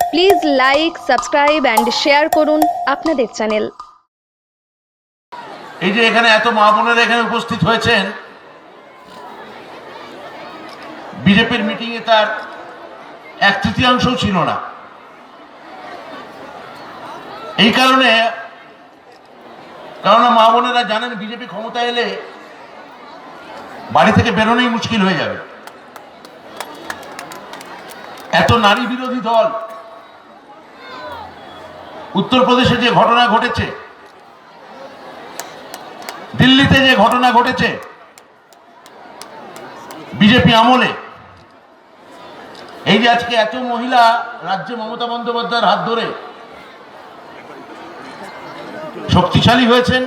Please like subscribe and share করুন আপনাদের channel এই যে এখানে এত এখানে উপস্থিত হয়েছেন, বিজেপির তার এক তৃতীয়াংশও ছিল না। এই কারণে, কেননা মা বোনেরা জানেন বিজেপি ক্ষমতা এলে বাড়ি থেকে বেরোনোই মুশকিল হয়ে যাবে। এত নারী বিরোধী দল উত্তরপ্রদেশে যে ঘটনা ঘটেছে, দিল্লিতে যে ঘটনা ঘটেছে, বিজেপি আমলে, এই যে আজকে এত মহিলা রাজ্যে মমতা বন্দ্যোপাধ্যায়ের হাত ধরে শক্তিশালী হয়েছেন,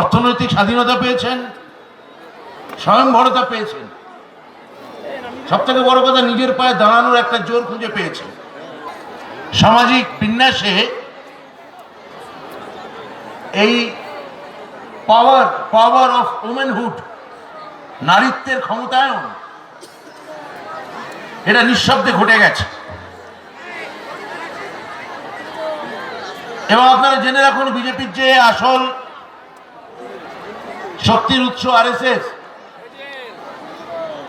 অর্থনৈতিক স্বাধীনতা পেয়েছেন স্বয়ংভরতা পেয়েছেন সব থেকে বড় কথা নিজের পায়ে দাঁড়ানোর একটা জোর খুঁজে পেয়েছেন। সামাজিক বিন্যাসে এই পাওয়ার পাওয়ার অফ ওমেনহুড নারীত্বের ক্ষমতায়ন, এটা নিঃশব্দে ঘটে গেছে। এবং আপনারা জেনে রাখুন, বিজেপির যে আসল শক্তির উৎস আরএসএস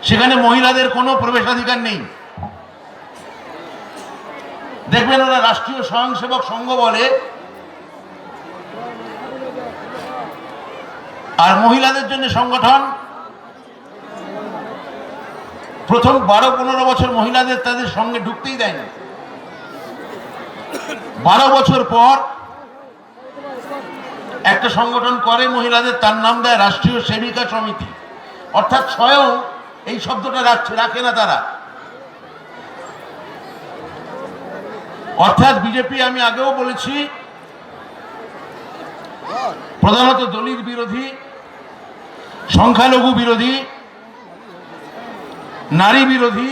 সেখানে মহিলাদের কোনো প্রবেশাধিকার নেই। দেখবেন ওরা রাষ্ট্রীয় স্বয়ংসেবক সংঘ বলে। আর মহিলাদের জন্য সংগঠন। প্রথম বারো পনেরো বছর মহিলাদের তাদের সঙ্গে ঢুকতেই দেয়নি। বারো বছর পর একটা সংগঠন করে মহিলাদের, তার নাম দেয় রাষ্ট্রীয় সেবিকা সমিতি। অর্থাৎ স্বয়ং এই শব্দটা রাখছে, রাখে না তারা। অর্থাৎ বিজেপি, আমি আগেও বলেছি, প্রধানত দলিত বিরোধী, সংখ্যালঘু বিরোধী, নারী বিরোধী,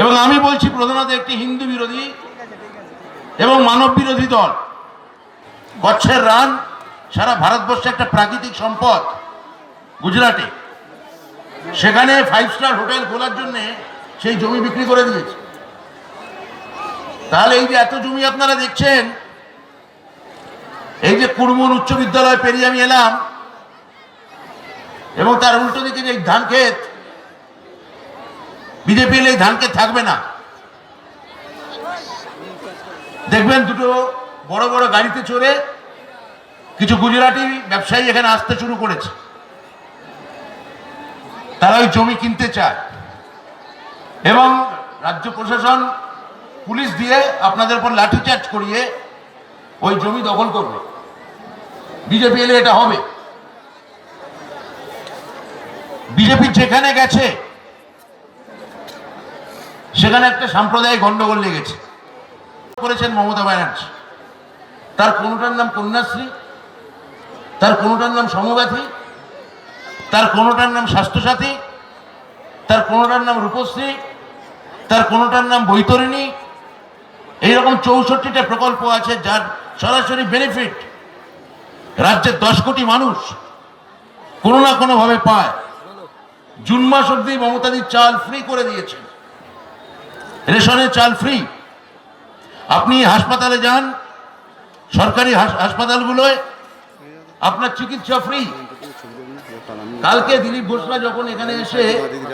এবং আমি বলছি প্রধানত একটি হিন্দু বিরোধী এবং মানব বিরোধী দল। কচ্ছের রান সারা ভারতবর্ষে একটা প্রাকৃতিক সম্পদ, গুজরাটে। সেখানে ফাইভ স্টার হোটেল খোলার জন্য সেই জমি বিক্রি করে দিয়েছে। তাহলে এই যে এত জমি আপনারা দেখছেন, এই যে কুড়মুন উচ্চ বিদ্যালয় পেরিয়ে আমি এলাম, এবং তার উল্টো দিকে যে ধান ক্ষেত, বিজেপি এলে এই ধান ক্ষেত থাকবে না। দেখবেন দুটো বড় বড় গাড়িতে চড়ে কিছু গুজরাটি ব্যবসায়ী এখানে আসতে শুরু করেছে। তারা ওই জমি কিনতে চায়। এবং রাজ্য প্রশাসন পুলিশ দিয়ে আপনাদের উপর লাঠিচার্জ করিয়ে ওই জমি দখল করবে। বিজেপি এলে এটা হবে। বিজেপি যেখানে গেছে, সেখানে একটা সাম্প্রদায়িক গন্ডগোল লেগেছে। করেছেন মমতা ব্যানার্জি। তার কোনোটার নাম কন্যাশ্রী, তার কোনোটার নাম সমব্যাথী তার কোনোটার নাম স্বাস্থ্যসাথী, তার কোনোটার নাম রূপশ্রী, তার কোনোটার নাম বৈতরণী এইরকম চৌষট্টিটা প্রকল্প আছে যার সরাসরি বেনিফিট রাজ্যের দশ কোটি মানুষ কোনো না কোনোভাবে পায়। জুন মাস অব্দি মমতাদির চাল ফ্রি করে দিয়েছে। রেশনের চাল ফ্রি আপনি হাসপাতালে যান, সরকারি হাস- হাসপাতালগুলোয় আপনার চিকিৎসা ফ্রি কালকে দিলীপ ঘোষরা যখন এখানে এসে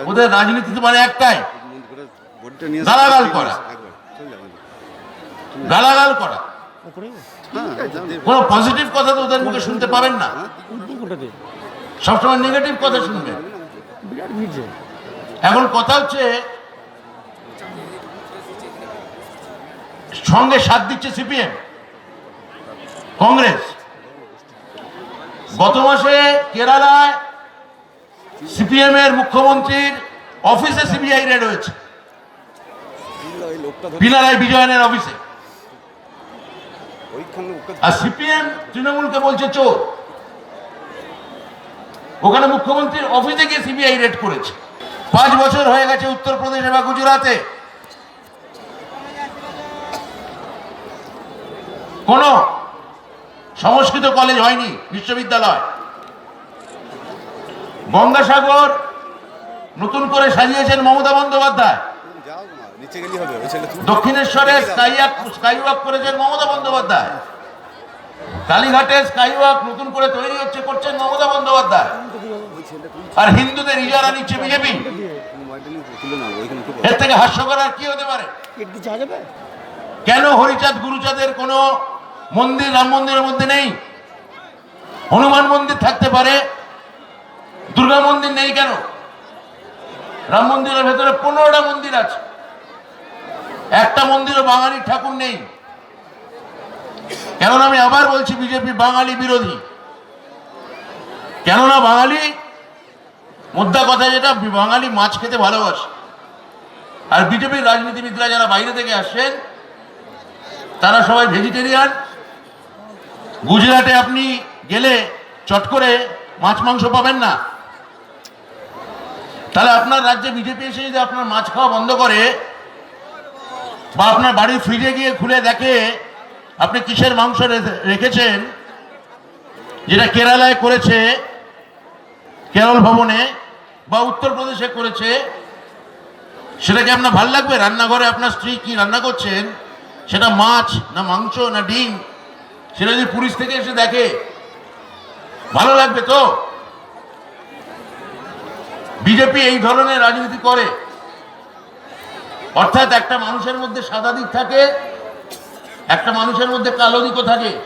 ওদের রাজনীতিতে মানে একটাই। গালাগাল করা। গালাগাল করা। কোনো পজিটিভ কথা তো ওদের মুখে শুনতে পাবেন না। সবসময় নেগেটিভ কথা শুনবেন এখন কথা হচ্ছে, সঙ্গে সাথ দিচ্ছে সিপিএম, কংগ্রেস। গত মাসে কেরালায় সিপিএম এর মুখ্যমন্ত্রীর অফিসে সিবিআই রেড হয়েছে। পিনারায় বিজয়নের অফিসে। আর সিপিএম তৃণমূলকে বলছে, চোর। ওখানে মুখ্যমন্ত্রীর অফিসে গিয়ে সিবিআই রেড করেছে। পাঁচ বছর হয়ে গেছে উত্তরপ্রদেশে বা গুজরাতে। কোন সংস্কৃত কলেজ হয়নি, বিশ্ববিদ্যালয়। গঙ্গাসাগর নতুন করে সাজিয়েছেন মমতা বন্দ্যোপাধ্যায়। দক্ষিণেশ্বরে করেছেন মমতা বন্দ্যোপাধ্যায়। কালীঘাটে নতুন করে তৈরি হচ্ছে করছেন মমতা বন্দ্যোপাধ্যায়। আর হিন্দুদের ইজারা নিচ্ছে বিজেপি। এর থেকে হাস্যকর আর কি হতে পারে? কেন হরিচাঁদ গুরুচাঁদের কোনো মন্দির রাম মন্দিরের মধ্যে নেই? হনুমান মন্দির থাকতে পারে? দুর্গা মন্দির নেই কেন? রাম মন্দিরের ভেতরে পনেরোটা মন্দির আছে। একটা মন্দিরও বাঙালির ঠাকুর নেই। কেননা আমি আবার বলছি বিজেপি বাঙালি বিরোধী। কেননা বাঙালি মোদ্দা কথা যেটা, বাঙালি মাছ খেতে ভালোবাসে। আর বিজেপির রাজনীতিবিদরা যারা বাইরে থেকে আসছেন তারা সবাই ভেজিটেরিয়ান গুজরাটে আপনি গেলে চট করে মাছ মাংস পাবেন না। তাহলে আপনার রাজ্যে বিজেপি এসে যদি আপনার মাছ খাওয়া বন্ধ করে বা আপনার বাড়ির ফ্রিজে গিয়ে খুলে দেখে আপনি কিসের মাংস রেখেছেন? যেটা কেরালায় করেছে, কেরল ভবনে বা উত্তরপ্রদেশে করেছে সেটা কি আপনার ভালো লাগবে? রান্নাঘরে আপনার স্ত্রী কি রান্না করছেন? সেটা মাছ না মাংস না ডিম? সেটা যদি পুলিশ থেকে এসে দেখে, ভালো লাগবে তো? বিজেপি এই ধরনের রাজনীতি করে। অর্থাৎ একটা মানুষের মধ্যে সাদা দিক থাকে, একটা মানুষের মধ্যে কালো দিকও থাকে।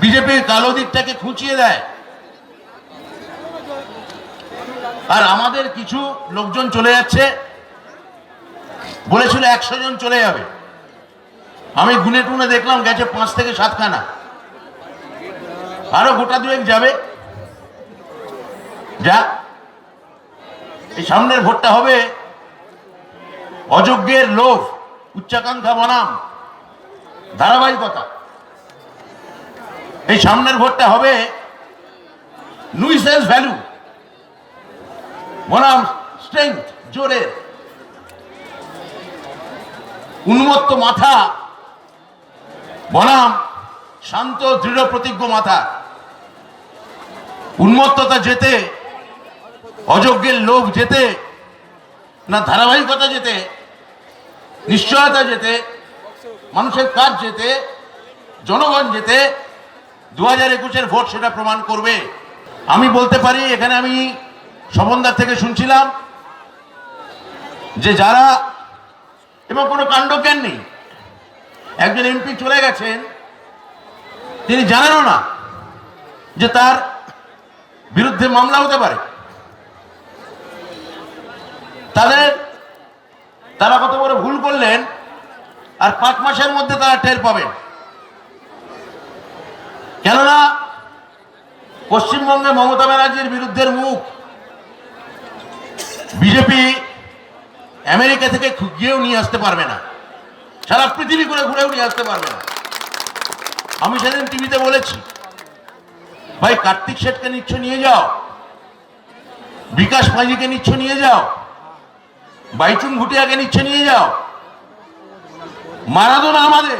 বিজেপির কালো দিকটাকে খুঁচিয়ে দেয়। আর আমাদের কিছু লোকজন চলে যাচ্ছে, বলেছিল একশো জন চলে যাবে। আমি গুনে টুনে দেখলাম গেছে পাঁচ থেকে সাতখানা। আরও গোটা দুয়েক যাবে। যা, এই সামনের ভোটটা হবে অযোগ্যের লোভ, উচ্চাকাঙ্ক্ষা বনাম, ধারাবাহিকতা। এই সামনের ভোটটা হবে নুইসেন্স ভ্যালু বনাম স্ট্রেংথ জোরের উন্মত্ত মাথা। বনাম শান্ত, দৃঢ়, প্রতিজ্ঞ মাথা। উন্মত্ততা যেতে, অযোগ্যের লোভ যেতে, না ধারাবাহিকতা যেতে নিশ্চয়তা যেতে, মানুষের কাজ যেতে, জনগণ যেতে দু হাজার একুশের ভোট সেটা প্রমাণ করবে। আমি বলতে পারি, এখানে আমি সমন্দার থেকে শুনছিলাম যে যারা, এবং কোনো কাণ্ডজ্ঞান নেই, একজন এমপি চলে গেছেন, তিনি জানেনও না যে তার বিরুদ্ধে মামলা হতে পারে। তাদের তারা কত বড় ভুল করলেন, আর পাঁচ মাসের মধ্যে তারা টের পাবেন কেননা, পশ্চিমবঙ্গে মমতা ব্যানার্জির বিরুদ্ধের মুখ, বিজেপি আমেরিকা থেকে গিয়েও নিয়ে আসতে পারবে না। সারা পৃথিবী করে ঘুরেও নিয়ে আসতে পারবে না। আমি সেদিন টিভিতে বলেছি, ভাই, কার্তিক শেঠকে নিচ্ছ নিয়ে যাও, বিকাশ পাঁজিকে নিচ্ছ নিয়ে যাও বাইচুন ভুটিয়াকে নিচ্ছে, নিয়ে যাও। মারাদোনা আমাদের।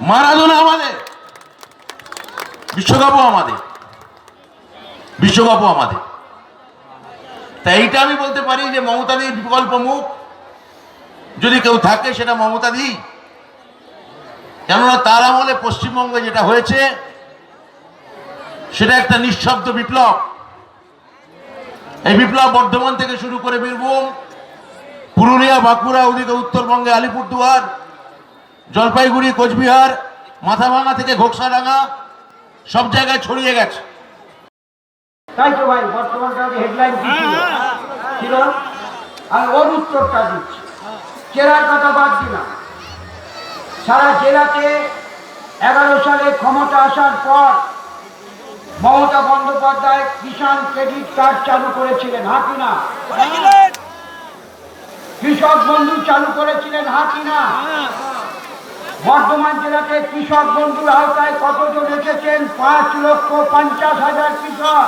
মারাদোনা আমাদের। বিশ্বকাপও আমাদের। বিশ্বকাপও আমাদের। তাই এইটা আমি বলতে পারি যে মমতাদির বিকল্প মুখ। যদি কেউ থাকে, সেটা মমতাদি। কেননা তার আমলে পশ্চিমবঙ্গে যেটা হয়েছে, সেটা একটা নিঃশব্দ বিপ্লব। এই বিপ্লব বর্ধমান থেকে শুরু করে বীরভূম পুরুলিয়া বাঁকুড়া ওদিকে উত্তরবঙ্গে আলিপুরদুয়ার জলপাইগুড়ি কোচবিহার মাথাভাঙা থেকে ঘোকসাডাঙ্গা সব জায়গায় ছড়িয়ে গেছে। তাই তো ভাই বর্তমান হেডলাইন ছিল ছিল আর ওর উত্তরটা দিচ্ছি। জেলার কথা বাদ দিলাম। সারা জেলাতে এগারো সালে ক্ষমতা আসার পর মমতা বন্দ্যোপাধ্যায় কিষাণ ক্রেডিট কার্ড চালু করেছিলেন হাতি না? কৃষক বন্ধু চালু করেছিলেন হাতি না? বর্ধমান জেলাতে কৃষক বন্ধুর আওতায় কতজন এসেছেন? পাঁচ লক্ষ পঞ্চাশ হাজার কৃষক।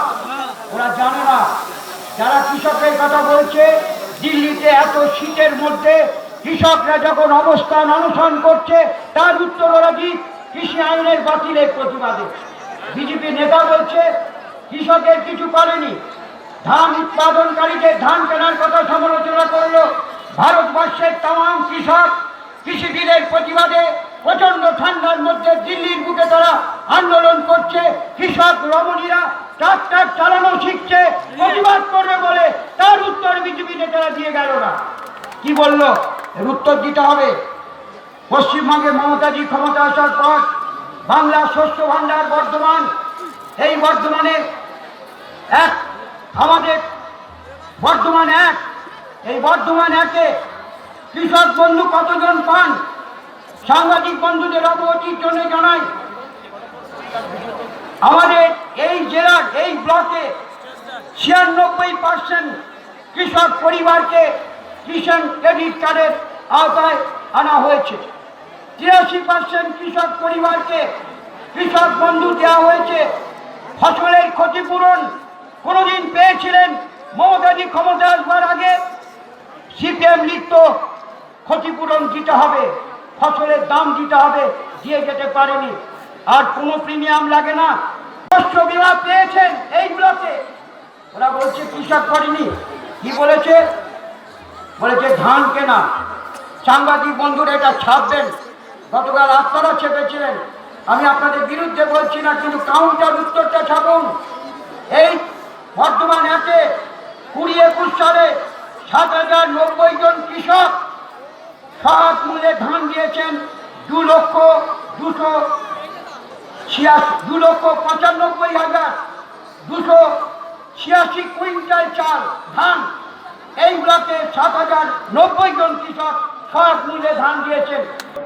ওরা জানে না। যারা কৃষকের কথা বলছে, দিল্লিতে এত শীতের মধ্যে কৃষকরা যখন অবস্থান অনশন করছে, তার উত্তর ওরা দিক কৃষি আইনের বাতিলের প্রতিবাদে। বিজেপি নেতা বলছে, কৃষকের কিছু করেনি ধান উৎপাদনকারীদের ধান কেনার কথা সমালোচনা করল ভারতবর্ষের তাম কৃষক। কৃষিবিদের প্রতিবাদে প্রচণ্ড ঠান্ডার মধ্যে দিল্লির বুকে তারা আন্দোলন করছে। কৃষক রমণীরা ট্রাক্টর চালানো শিখছে, প্রতিবাদ করবে বলে তার উত্তর বিজেপি নেতারা দিয়ে গেল না। কি বলল? এর উত্তর দিতে হবে। পশ্চিমবঙ্গে মমতাজি ক্ষমতা আসার পর বাংলা শস্য ভাণ্ডার বর্ধমান। এই বর্ধমানে এক, আমাদের বর্ধমান এক। এই বর্ধমান একে কৃষক বন্ধু কতজন পান? সাংবাদিক বন্ধুদের অবগতির জন্য জানাই। আমাদের এই জেলার, এই ব্লকে ছিয়ানব্বই পার্সেন্ট কৃষক পরিবারকে কিষাণ ক্রেডিট কার্ডের আওতায় আনা হয়েছে। তিরাশি পার্সেন্ট কৃষক পরিবারকে কৃষক বন্ধু দেওয়া হয়েছে। ফসলের ক্ষতিপূরণ কোনোদিন পেয়েছিলেন মমতাজি ক্ষমতা আসবার আগে। সিপিএম লিখত ক্ষতিপূরণ দিতে হবে, ফসলের দাম দিতে হবে, দিয়ে যেতে পারেনি। আর কোনো প্রিমিয়াম লাগে না। শস্য বিমা পেয়েছেন এইগুলোতে ওরা বলছে কৃষক করেনি। কি বলেছে? বলেছে ধান কেনা। সাংবাদিক বন্ধুরা এটা ছাপবেন। গতকাল আপনারা চেপেছিলেন। আমি আপনাদের বিরুদ্ধে বলছি না, কিন্তু কাউন্টার উত্তরটা ছাপুন। এই বর্তমান একে কুড়ি একুশ সালে সাত হাজার নব্বই জন কৃষক সব মূল্যে ধান দিয়েছেন দু লক্ষ দুশো ছিয়াশি, দু লক্ষ পঁচানব্বই হাজার দুশো ছিয়াশি কুইন্টাল চাল ধান। এই ব্লকে সাত হাজার নব্বই জন কৃষক সব মূল্যে ধান দিয়েছেন।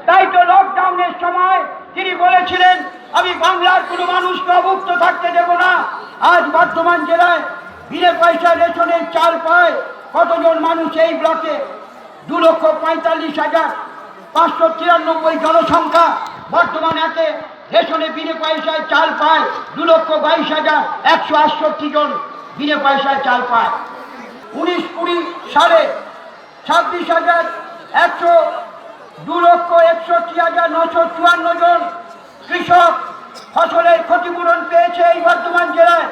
তাই তো লকডাউনের সময় তিনি বলেছিলেন, আমি বাংলার কোনো মানুষকে অভুক্ত থাকতে দেব না। আজ বর্ধমান জেলায় বিনা পয়সা রেশনের চাল পায় কতজন মানুষ এই ব্লকে? দু লক্ষ পঁয়তাল্লিশ হাজার পাঁচশো তিরানব্বই জনসংখ্যা বর্তমান একে রেশনে বিনে পয়সায় চাল পায় দু লক্ষ বাইশ হাজার একশো আটষট্টি জন বিনে পয়সায় চাল পায়। উনিশ কুড়ি সালে ছাব্বিশ হাজার একশো দু লক্ষ একষট্টি হাজার নশো চুয়ান্ন জন কৃষক ফসলের ক্ষতিপূরণ পেয়েছে এই বর্ধমান জেলায়।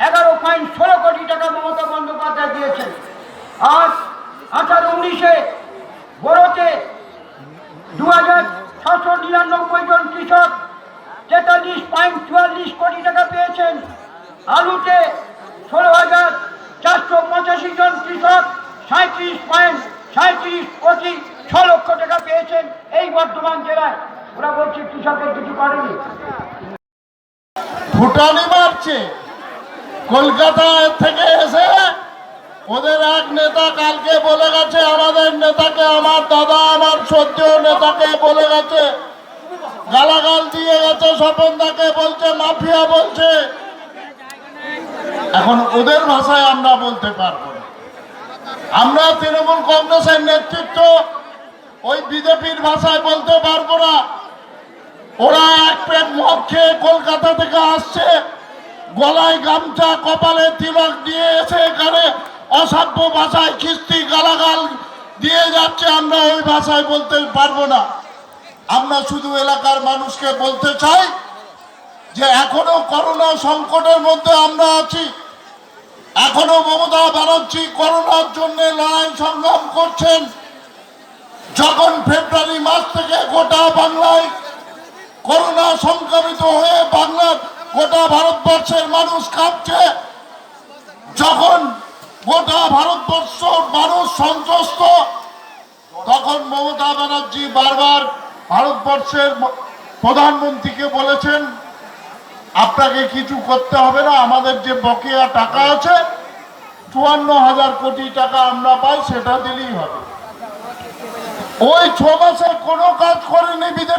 এগারো পয়েন্ট ষোলো কোটি টাকা মমতা বন্দ্যোপাধ্যায় দিয়েছেন। আর আঠারো উনিশে বড়োতে দু হাজার ছশো নিরানব্বই জন কৃষক তেতাল্লিশ পয়েন্ট চুয়াল্লিশ কোটি টাকা পেয়েছেন। আলুতে ষোলো হাজার চারশো পঁচাশি জন কৃষক সাঁত্রিশ সাঁত্রিশ কোটি ছ লক্ষ টাকা পেয়েছেন এই বর্ধমান জেলায়। ওরা বলছে কৃষকের কিছু করেনি। ফুটানি মারছে। কলকাতা থেকে এসে ওদের এক নেতা কালকে বলে গেছে, আমাদের নেতাকে, আমার দাদা, আমার সদ্য নেতাকে বলে গেছে। গালাগাল দিয়ে গেছে স্বপনদাকে বলছে, মাফিয়া বলছে। এখন ওদের ভাষায় আমরা বলতে পারব। আমরা তৃণমূল কংগ্রেসের নেতৃত্ব, ওই বিজেপির ভাষায় বলতে পারব না। ওরা এক পেট মদ খেয়ে কলকাতা থেকে আসছে, গলায় গামছা, কপালে তিলক দিয়ে এসে এখানে অসভ্য ভাষায় খিস্তি, গালাগাল দিয়ে যাচ্ছে। আমরা ওই ভাষায় বলতে পারব না। আমরা শুধু এলাকার মানুষকে বলতে চাই যে এখনও করোনা সংকটের মধ্যে আমরা আছি। এখনও মমতা ব্যানার্জি করোনার জন্য লড়াই সংগ্রাম করছেন। যখন ফেব্রুয়ারি মাস থেকে গোটা বাংলায় করোনা সংক্রমিত হয়ে বাংলার গোটা ভারতবর্ষের মানুষ কাঁপছে, যখন গোটা ভারতবর্ষ মানুষ সন্ত্রস্ত, তখন মমতা ব্যানার্জি বারবার ভারতবর্ষের প্রধানমন্ত্রীকে বলেছেন আপনাকে কিছু করতে হবে না, আমাদের যে বকেয়া টাকা আছে, চুয়ান্ন হাজার কোটি টাকা আমরা পাই, সেটা দিলেই হবে। ওই ছ মাসে কোনো কাজ করেনি বিজেপির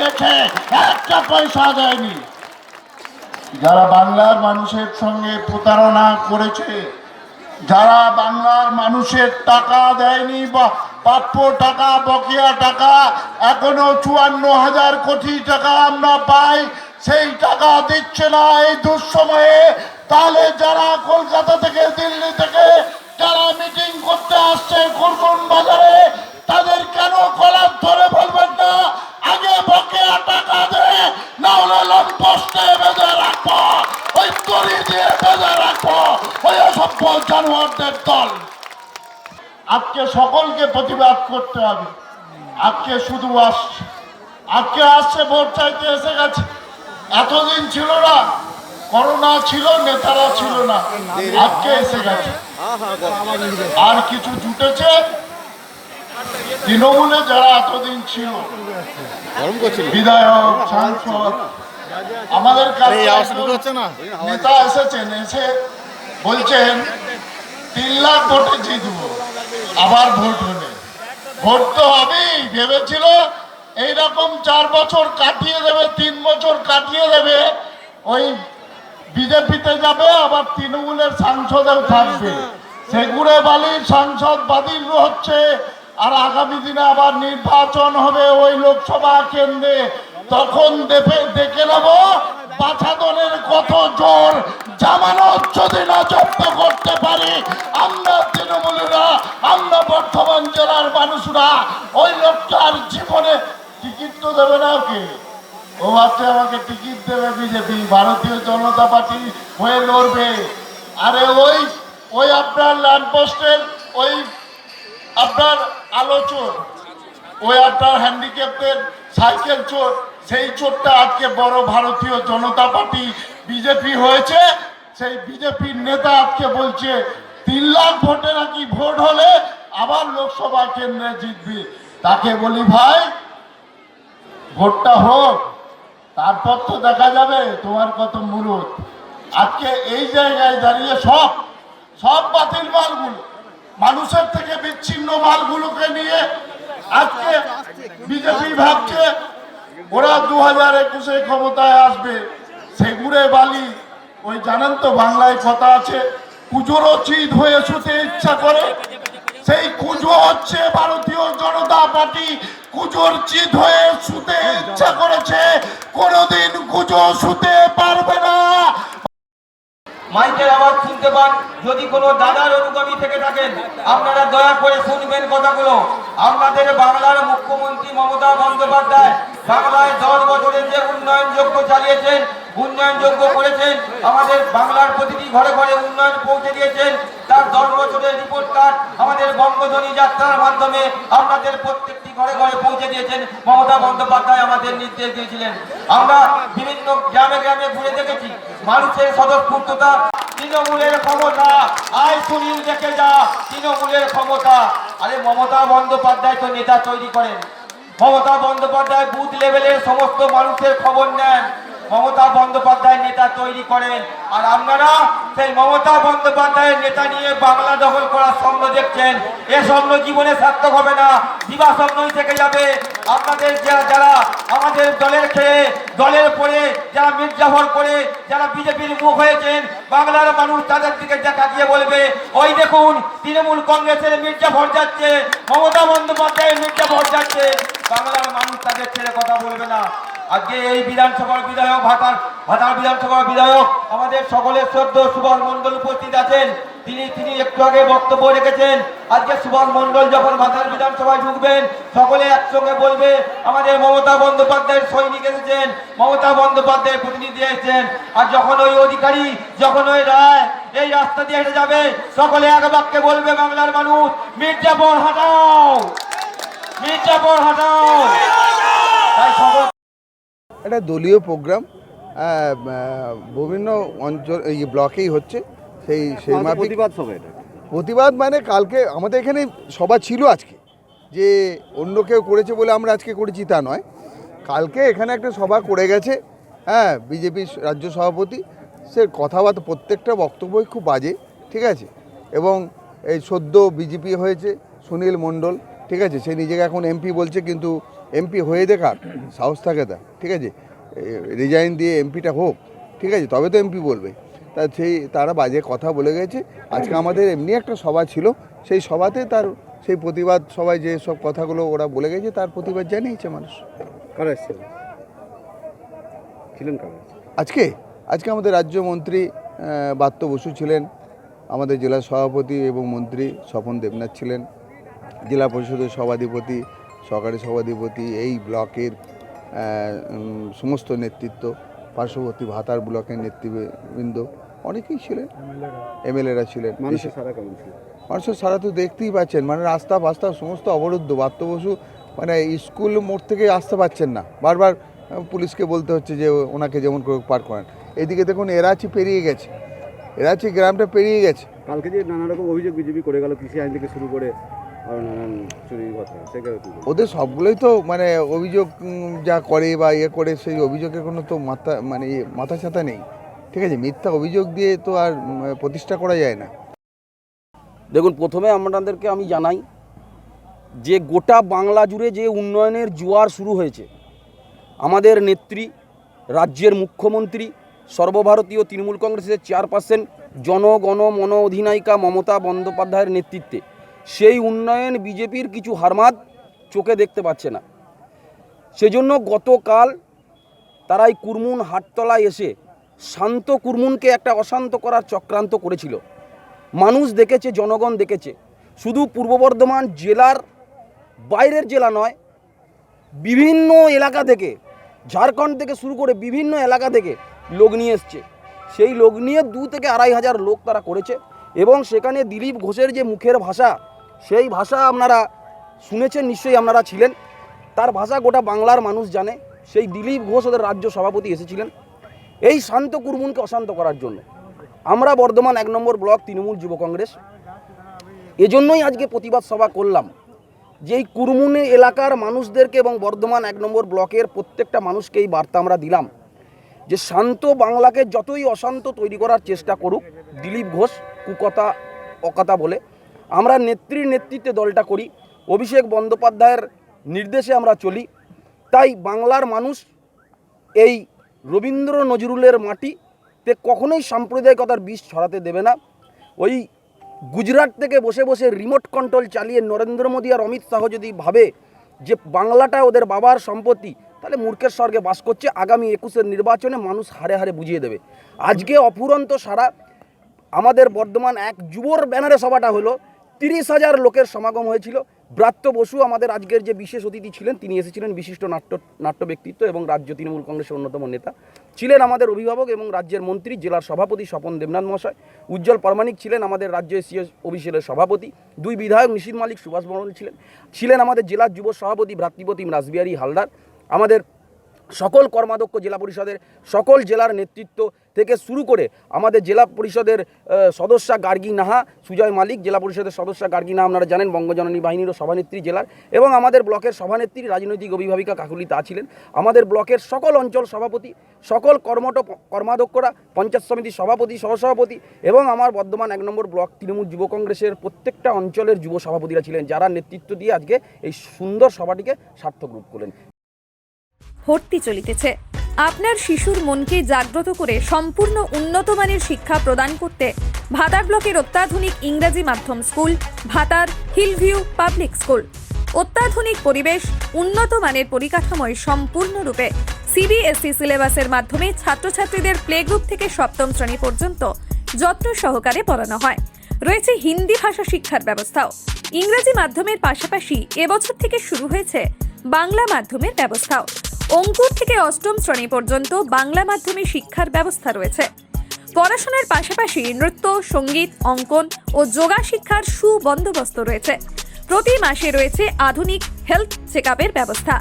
জ্বালিয়েছে একটা পয়সা দেয়নি। যারা বাংলার মানুষের সঙ্গে প্রতারণা করেছে, যারা বাংলার মানুষের টাকা দেয়নি, বা প্রাপ্য টাকা, বকেয়া টাকা, এখনও চুয়ান্ন হাজার কোটি টাকা আমরা পাই, সেই টাকা দিচ্ছে না এই দুঃসময়ে। তাহলে যারা কলকাতা থেকে, দিল্লি থেকে, যারা মিটিং করতে আসছে কোন বাজারে অসভ্য জানোয়ারদের দল। আজকে সকলকে প্রতিবাদ করতে হবে। আজকে শুধু আসছে। আজকে আসছে ভোট চাইতে এসে গেছে। এতদিন ছিল না করোনা ছিল নেতারা ছিল না। আজকে এসে গেছে। আর কিছু জুটেছে? তৃণমূলে যারা এতদিন ছিল বিধায়ক সাংসদ আমাদের কাছে? নেতা এসেছেন এসে বলছেন, তিন লাখ ভোটে জিতবো, আবার ভোট হলে। ভোট তো হবেই, ভেবেছিল এইরকম চার বছর কাটিয়ে দেবে, তিন বছর কাটিয়ে দেবে, ওই বিজেপিতে যাবে, আবার তৃণমূলের সাংসদেও থাকবে। সেগুড়ে বালির সাংসদ বাতিল হচ্ছে, আর আগামী দিনে আবার নির্বাচন হবে ওই লোকসভা কেন্দ্রে। তখন দেখে দেখে নেব বাছাদনের কত জোর জামানত যদি না জব্দ করতে পারি, আমরা তৃণমূলীরা, আমরা বর্ধমান জেলার মানুষরা ওই লোকটার জীবনে টিকিট তো দেবে না ওকে ও আছে আমাকে টিকিট দেবে, বিজেপি, ভারতীয় জনতা পার্টি হয়ে লড়বে। আরে ওই ওই আপনার ল্যাম্পপোস্টের ওই আপনার আলো চোর, ওই আপনার হ্যান্ডিক্যাপের সাইকেল চোর সেই চোরটা আজকে বড় ভারতীয় জনতা পার্টি বিজেপি হয়েছে, সেই বিজেপির নেতা আজকে বলছে, তিন লাখ ভোটে নাকি ভোট হলে আবার লোকসভা কেন্দ্রে জিতবি। তাকে বলি, ভাই, ভোটটা হোক, তারপর তো দেখা যাবে তোমার কত মুরুদ। আজকে এই জায়গায় দাঁড়িয়ে সব সব বাতিল মালগুলো, মানুষের থেকে বিচ্ছিন্ন মালগুলোকে নিয়ে আজকে বিজেপি ভাবছে ওরা দু হাজার একুশে ক্ষমতায় আসবে। সেগুড়ে বালি, ওই জানেন তো বাংলায় কথা আছে, কুজোরও চিত হয়ে শুতে ইচ্ছা করে। সেই কুজো হচ্ছে ভারতীয় জনতা পার্টি, কুজোর চিত হয়ে শুতে ইচ্ছা করেছে। কোনোদিন কুজো শুতে পারবে না। মাইকের আওয়াজ শুনতে পান, যদি কোনো দাদার অনুগামী থেকে থাকেন, আপনারা দয়া করে শুনবেন কথাগুলো। আপনাদের বাংলার মুখ্যমন্ত্রী মমতা বন্দ্যোপাধ্যায় বাংলায় দশ বছরের যে উন্নয়ন যোগ্য চালিয়েছেন, উন্নয়ন যোগ্য করেছেন, আমাদের বাংলার প্রতিটি ঘরে ঘরে উন্নয়ন পৌঁছে দিয়েছেন, তার দশ বছরের রিপোর্ট কার্ড আমাদের বঙ্গধ্বনি যাত্রার মাধ্যমে আপনাদের প্রত্যেকটি ঘরে ঘরে পৌঁছে দিয়েছেন। মমতা বন্দ্যোপাধ্যায় আমাদের নির্দেশ দিয়েছিলেন। আমরা বিভিন্ন গ্রামে গ্রামে ঘুরে দেখেছি মানুষের স্বতঃস্ফূর্ততা, তৃণমূলের ক্ষমতা। আয় সুনীল, দেখে যা, তৃণমূলের ক্ষমতা। আরে মমতা বন্দ্যোপাধ্যায় তো নেতা তৈরি করেন। মমতা বন্দ্যোপাধ্যায় বুথ লেভেলের সমস্ত মানুষের খবর নেন। মমতা বন্দ্যোপাধ্যায় নেতা তৈরি করেন। আর আপনারা সেই মমতা বন্দ্যোপাধ্যায়ের নেতা নিয়ে বাংলা দখল করার স্বপ্ন দেখছেন। এ স্বপ্ন জীবনে সার্থক হবে না। দিবা স্বপ্নই থেকে যাবে। আপনাদের যারা যারা আমাদের দলের খেয়ে, দলের পরে যারা মির্জাফর করে, যারা বিজেপির মুখ হয়েছেন, বাংলার মানুষ তাদের দিকে দেখা দিয়ে বলবে, ওই দেখুন, তৃণমূল কংগ্রেসের মির্জাফর যাচ্ছে, মমতা বন্দ্যোপাধ্যায়ের মির্জাফর যাচ্ছে। বাংলার মানুষ তাদের ছেড়ে কথা বলবে না। আজকে এই বিধানসভার বিধায়ক, ভাতার ভাতার বিধানসভার বিধায়ক আমাদের সকলের শ্রদ্ধ সুভাষ মন্ডল উপস্থিত আছেন। তিনি তিনি একটু আগে বক্তব্য রেখেছেন। আজকে সুভাষ মন্ডল যখন ভাতার বিধানসভায় ঢুকবেন, সকলে একসঙ্গে বলবে, আমাদের মমতা বন্দ্যোপাধ্যায়ের সৈনিক এসেছেন, মমতা বন্দ্যোপাধ্যায়ের প্রতিনিধি এসেছেন। আর যখন ওই অধিকারী, যখন ওই রায় এই রাস্তা দিয়ে হেঁটে যাবে, সকলে এক বাক্যে বলবে, বাংলার মানুষ, মির্জাপুর হাটাও! মির্জাপুর হাটাও! তাই সকল একটা দলীয় প্রোগ্রাম বিভিন্ন অঞ্চল এই ব্লকেই হচ্ছে সেই সেই প্রতিবাদ সভা এটা? প্রতিবাদ মানে কালকে আমাদের এখানে সভা ছিল আজকে যে অন্য কেউ করেছে বলে আমরা আজকে করেছি তা নয়। কালকে এখানে একটা সভা করে গেছে হ্যাঁ বিজেপির রাজ্য সভাপতি সে কথাবার্তা প্রত্যেকটা বক্তব্যই খুব বাজে ঠিক আছে? এবং এই সদ্য বিজেপি হয়েছে সুনীল মণ্ডল ঠিক আছে? সে নিজেকে এখন এমপি বলছে কিন্তু এমপি হয়ে দেখার সাহস থাকে তা ঠিক আছে? রিজাইন দিয়ে এমপিটা হোক ঠিক আছে? তবে তো এমপি বলবে। তা সেই তারা বাজে কথা বলে গেছে। আজকে আমাদের এমনি একটা সভা ছিল সেই সভাতে তার সেই প্রতিবাদ সবাই যে সব কথাগুলো ওরা বলে গেছে তার প্রতিবাদ জানিয়েছে মানুষ। কারা ছিলেন আজকে? আজকে আমাদের রাজ্যমন্ত্রী বাত্য বসু ছিলেন। আমাদের জেলা সভাপতি এবং মন্ত্রী স্বপন দেবনাথ ছিলেন। জেলা পরিষদের সভাধিপতি সহকারী সভাধিপতি এই ব্লকের সমস্ত নেতৃত্ব পার্শ্ববর্তী ভাতার ব্লকের নেতৃবৃন্দ অনেকেই ছিলেন। এমএলএরা ছিলেন। মানুষের সারা কেমন ছিল? মানুষের সারা তো দেখতেই পাচ্ছেন মানে রাস্তা ফাস্তা সমস্ত অবরুদ্ধ। বাত্য বসু মানে স্কুল মোড় থেকে আসতে পারছেন না। বারবার পুলিশকে বলতে হচ্ছে যে ওনাকে যেমন করে পার করেন। এদিকে দেখুন এরাচি পেরিয়ে গেছে। এরাচি গ্রামটা পেরিয়ে গেছে। কালকে যে নানা রকম অভিযোগ বিজেপি করে গেল কৃষি আইন থেকে শুরু করে আরও নানান চুরির কথা সেগুলো ওদের সবগুলোই তো মানে অভিযোগ যা করে বা ইয়ে করে সেই অভিযোগের কোনো তো মাথা মানে ইয়ে, মাথা ছাতা নেই। ঠিক আছে মিথ্যা অভিযোগ দিয়ে তো আর প্রতিষ্ঠা করা যায় না। দেখুন প্রথমে আপনাদেরকে আমি জানাই যে গোটা বাংলা জুড়ে যে উন্নয়নের জোয়ার শুরু হয়েছে আমাদের নেত্রী রাজ্যের মুখ্যমন্ত্রী সর্বভারতীয় তৃণমূল কংগ্রেসের চেয়ারপারসন জনগণ মন অধিনায়িকা মমতা বন্দ্যোপাধ্যায়ের নেতৃত্বে সেই উন্নয়ন বিজেপির কিছু হারমাদ চোখে দেখতে পাচ্ছে না। সেজন্য গতকাল তারা এই কুরমুন হাটতলায় এসে শান্ত কুরমুনকে একটা অশান্ত করার চক্রান্ত করেছিল। মানুষ দেখেছে, জনগণ দেখেছে। শুধু পূর্ব বর্ধমান জেলার বাইরের জেলা নয়, বিভিন্ন এলাকা থেকে, ঝাড়খণ্ড থেকে শুরু করে বিভিন্ন এলাকা থেকে লোক নিয়ে এসছে। সেই লোক নিয়ে দু থেকে আড়াই হাজার লোক তারা করেছে এবং সেখানে দিলীপ ঘোষের যে মুখের ভাষা সেই ভাষা আপনারা শুনেছেন, নিশ্চয়ই আপনারা ছিলেন। তার ভাষা গোটা বাংলার মানুষ জানে। সেই দিলীপ ঘোষ ওদের রাজ্য সভাপতি এসেছিলেন। এই শান্ত কুরমুনকে অশান্ত করার জন্য। আমরা বর্ধমান এক নম্বর ব্লক তৃণমূল যুব কংগ্রেস। এজন্যই আজকে প্রতিবাদ সভা করলাম যে এই কুরমুনে এলাকার মানুষদেরকে এবং বর্ধমান এক নম্বর ব্লকের প্রত্যেকটা মানুষকে এই বার্তা আমরা দিলাম যে শান্ত বাংলাকে যতই অশান্ত তৈরি করার চেষ্টা করুক, দিলীপ ঘোষ কুকথা, অকথা বলে আমরা নেত্রীর নেতৃত্বে দলটা করি। অভিষেক বন্দ্যোপাধ্যায়ের নির্দেশে আমরা চলি। তাই বাংলার মানুষ এই রবীন্দ্র নজরুলের মাটিতে কখনোই সাম্প্রদায়িকতার বিষ ছড়াতে দেবে না। ওই গুজরাট থেকে বসে বসে রিমোট কন্ট্রোল চালিয়ে নরেন্দ্র মোদী আর অমিত শাহ যদি ভাবে যে বাংলাটা ওদের বাবার সম্পত্তি, তাহলে মূর্খের স্বর্গে বাস করছে। আগামী একুশের নির্বাচনে মানুষ হারে হারে বুঝিয়ে দেবে। আজকে অফুরন্ত সারা আমাদের বর্ধমান এক যুবর ব্যানারে সভাটা হলো। তিরিশ হাজার লোকের সমাগম হয়েছিল। ব্রাত্য বসু আমাদের আজকের যে বিশেষ অতিথি ছিলেন, তিনি এসেছিলেন বিশিষ্ট নাট্য নাট্য ব্যক্তিত্ব এবং রাজ্য তৃণমূল কংগ্রেসের অন্যতম নেতা। ছিলেন আমাদের অভিভাবক এবং রাজ্যের মন্ত্রী জেলার সভাপতি স্বপন দেবনাথ মহাশয় উজ্জ্বল প্রামাণিক ছিলেন আমাদের রাজ্য এসিও অফিসিয়ালের সভাপতি। দুই বিধায়ক নিশীত মালিক সুভাষ মণ্ডল ছিলেন। ছিলেন আমাদের জেলার যুব সভাপতি ভ্রাতৃপতিম রাসবিহারী হালদার। আমাদের সকল কর্মাধ্যক্ষ জেলা পরিষদের, সকল জেলার নেতৃত্ব থেকে শুরু করে আমাদের জেলা পরিষদের সদস্যা গার্গী নাহা, সুজয় মালিক, জেলা পরিষদের সদস্যা গার্গী নাহা আপনারা জানেন, বঙ্গজননী বাহিনীরও সভানেত্রী জেলার এবং আমাদের ব্লকের সভানেত্রী রাজনৈতিক অভিভাবিকা কাকুলি তা ছিলেন। আমাদের ব্লকের সকল অঞ্চল সভাপতি, সকল কর্মট কর্মাধ্যক্ষরা, পঞ্চায়েত সমিতির সভাপতি, সহসভাপতি এবং আমার বর্ধমান এক নম্বর ব্লক তৃণমূল যুব কংগ্রেসের প্রত্যেকটা অঞ্চলের যুব সভাপতিরা ছিলেন, যারা নেতৃত্ব দিয়ে আজকে এই সুন্দর সভাটিকে সার্থক রূপ করলেন। ভর্তি চলিতেছে। আপনার শিশুর মনকে জাগ্রত করে সম্পূর্ণ উন্নত মানের শিক্ষা প্রদান করতে ভাতার ব্লকের অত্যাধুনিক ইংরাজি মাধ্যম স্কুল, ভাতার হিলভিউ পাবলিক স্কুল। অত্যাধুনিক পরিবেশ উন্নত মানের পরিকাঠামোয় সম্পূর্ণরূপে সিবিএসই সিলেবাসের মাধ্যমে ছাত্রছাত্রীদের প্লে গ্রুপ থেকে সপ্তম শ্রেণি পর্যন্ত যত্ন সহকারে পড়ানো হয়। রয়েছে হিন্দি ভাষা শিক্ষার ব্যবস্থাও। ইংরেজি মাধ্যমের পাশাপাশি এবছর থেকে শুরু হয়েছে বাংলা মাধ্যমের ব্যবস্থাও। অঙ্কুর থেকে অষ্টম শ্রেণি পর্যন্ত বাংলা মাধ্যমে শিক্ষার ব্যবস্থা রয়েছে। পড়াশোনার পাশাপাশি নৃত্য, সংগীত, অঙ্কন ও যোগা শিক্ষার সুবন্দোবস্ত রয়েছে। প্রতি মাসে রয়েছে আধুনিক হেলথ চেক ব্যবস্থা।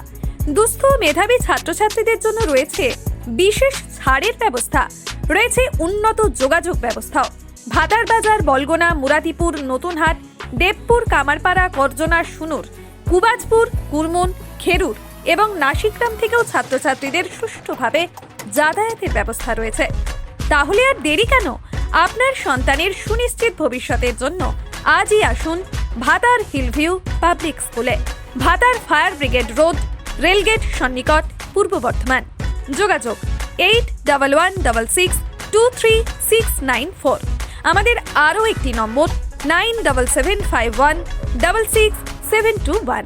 দুস্থ মেধাবী ছাত্রছাত্রীদের জন্য রয়েছে বিশেষ ছাড়ের ব্যবস্থা। রয়েছে উন্নত যোগাযোগ ব্যবস্থাও। ভাতার বাজার, বলগোনা, মুরাদিপুর, নতুনহাট, দেবপুর, কামারপাড়া করজনা সুনুর, কুবাজপুর, কুরমুন, খেরুর এবং নাসিকগ্রাম থেকেও ছাত্রছাত্রীদের সুষ্ঠুভাবে যাতায়াতের ব্যবস্থা রয়েছে। তাহলে আর দেরি কেন? আপনার সন্তানের সুনিশ্চিত ভবিষ্যতের জন্য আজই আসুন ভাতার হিলভিউ পাবলিক স্কুলে। Bhatar fire brigade road, rail gate সন্নিকট, পূর্ব বর্ধমান। যোগাযোগ eight double one double six two three six nine four. আমাদের আরও একটি নম্বর nine double seven five one double six seven two one.